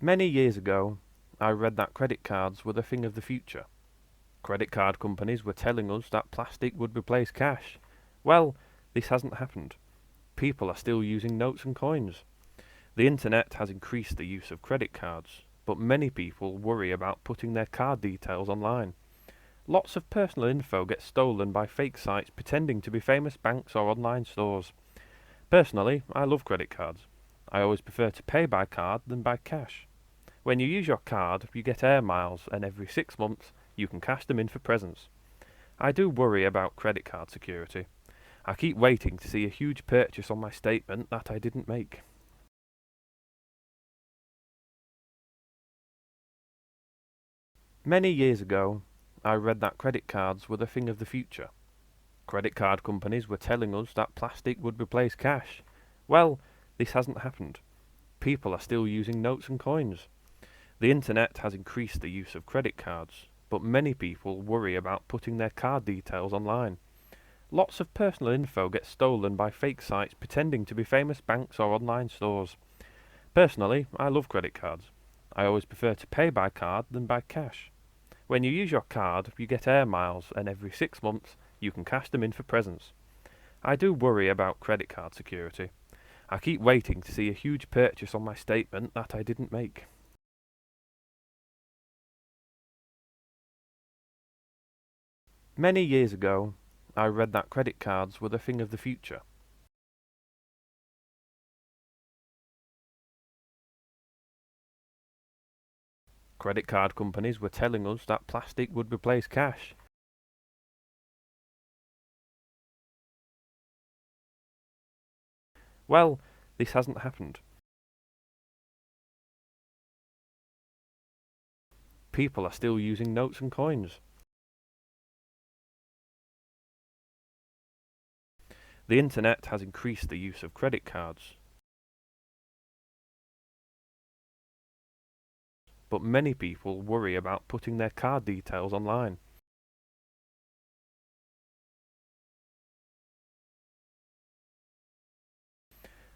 Many years ago, I read that credit cards were the thing of the future. Credit card companies were telling us that plastic would replace cash. Well, this hasn't happened. People are still using notes and coins. The internet has increased the use of credit cards, but many people worry about putting their card details online. Lots of personal info gets stolen by fake sites pretending to be famous banks or online stores. Personally, I love credit cards. I always prefer to pay by card than by cash. When you use your card, you get air miles, and every six months you can cash them in for presents. I do worry about credit card security. I keep waiting to see a huge purchase on my statement that I didn't make. Many years ago, I read that credit cards were the thing of the future. Credit card companies were telling us that plastic would replace cash. Well, this hasn't happened. People are still using notes and coins. The internet has increased the use of credit cards, but many people worry about putting their card details online. Lots of personal info gets stolen by fake sites pretending to be famous banks or online stores. Personally, I love credit cards. I always prefer to pay by card than by cash. When you use your card, you get air miles, and every six months you can cash them in for presents. I do worry about credit card security. I keep waiting to see a huge purchase on my statement that I didn't make. Many years ago, I read that credit cards were the thing of the future. Credit card companies were telling us that plastic would replace cash. Well, this hasn't happened. People are still using notes and coins. The internet has increased the use of credit cards, but many people worry about putting their card details online.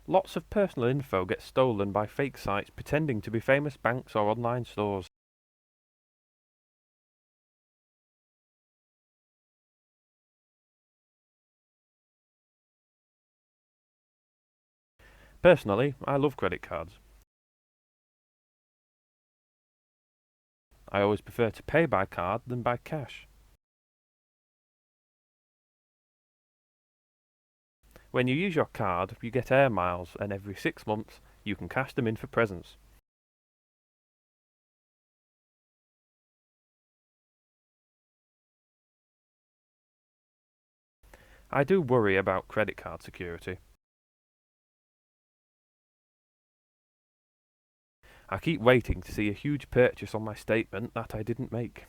Lots of personal info gets stolen by fake sites pretending to be famous banks or online stores. Personally, I love credit cards. I always prefer to pay by card than by cash. When you use your card, you get air miles, and every six months you can cash them in for presents. I do worry about credit card security. I keep waiting to see a huge purchase on my statement that I didn't make.